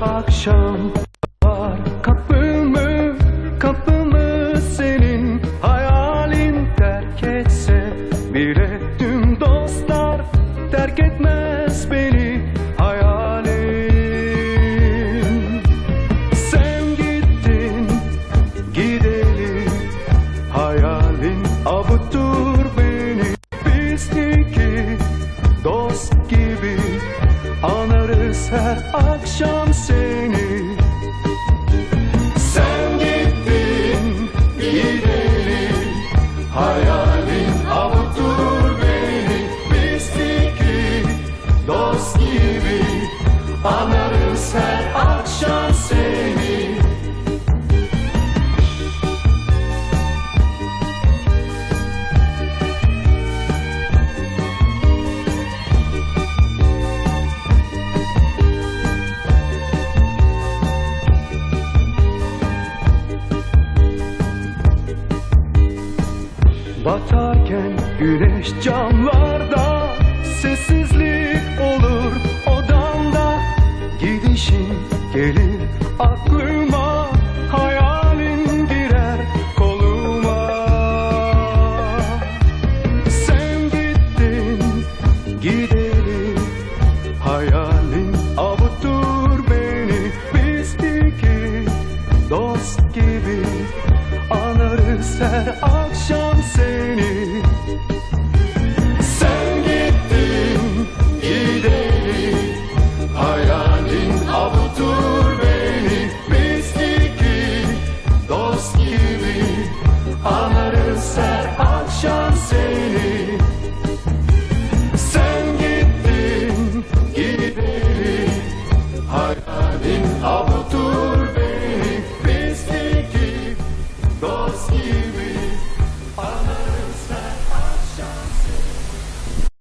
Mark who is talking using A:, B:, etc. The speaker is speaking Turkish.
A: akşam var. Kapımı kapımı senin hayalin terk etse bile tüm dostlar terk etmez beni hayalim. Sen gittin gideli hayalin avutur beni. Biz iki dost gibi anarız her akşam seni sen gittin gideli hayalin avutur beni biz iki dost gibi anarız her akşam seni Batarken güneş camlarda Sessizlik olur odamda. Gidişin gelir aklıma Hayalin girer koluma. Sen gittin gidelim Hayalin avutur beni. Biz iki dost gibi Anarız her akşam seni.